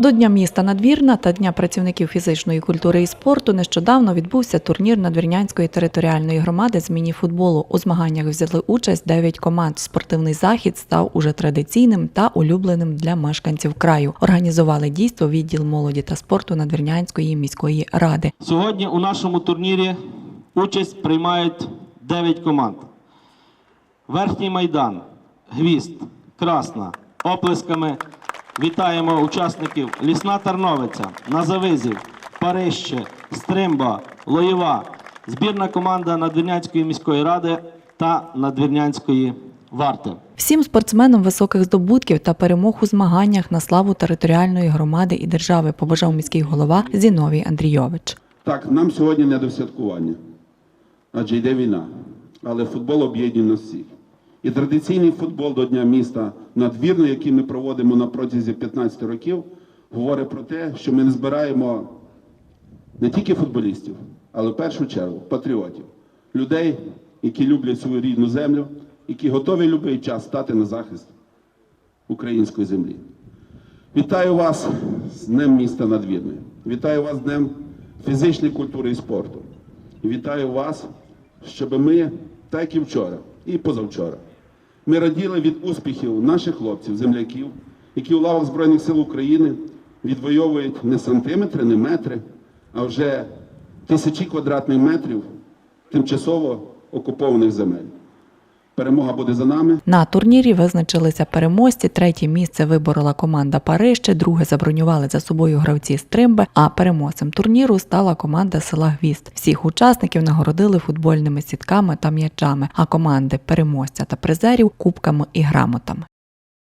До Дня міста Надвірна та Дня працівників фізичної культури і спорту нещодавно відбувся турнір Надвірнянської територіальної громади з міні-футболу. У змаганнях взяли участь 9 команд. Спортивний захід став уже традиційним та улюбленим для мешканців краю. Організували дійство відділ молоді та спорту Надвірнянської міської ради. Сьогодні у нашому турнірі участь приймають 9 команд. Верхній майдан, Гвіст, Красна. Оплесками вітаємо учасників Лісна Тарновиця, Назавизів, Парище, Стримба, Лоєва, збірна команда Надвірнянської міської ради та Надвірнянської варти. Всім спортсменам високих здобутків та перемог у змаганнях на славу територіальної громади і держави побажав міський голова Зіновій Андрійович. Так, нам сьогодні не до святкування, адже йде війна. Але футбол об'єднує нас всіх. І традиційний футбол до Дня міста надвірно, який ми проводимо на протязі 15 років, говорить про те, що ми не збираємо не тільки футболістів, але в першу чергу патріотів, людей, які люблять свою рідну землю, які готові в будь-який час стати на захист української землі. Вітаю вас з Днем міста Надвірної. Вітаю вас з Днем фізичної культури і спорту. Вітаю вас, щоб ми, так і вчора, і позавчора, ми раділи від успіхів наших хлопців, земляків, які у лавах Збройних сил України відвоюють не сантиметри, не метри, а вже тисячі квадратних метрів тимчасово окупованих земель. Перемога буде за нами. На турнірі визначилися переможці. Третє місце виборола команда Парижче, друге забронювали за собою гравці Стримби. А переможцем турніру стала команда села Гвіст. Всіх учасників нагородили футбольними сітками та м'ячами, а команди переможця та призерів кубками і грамотами.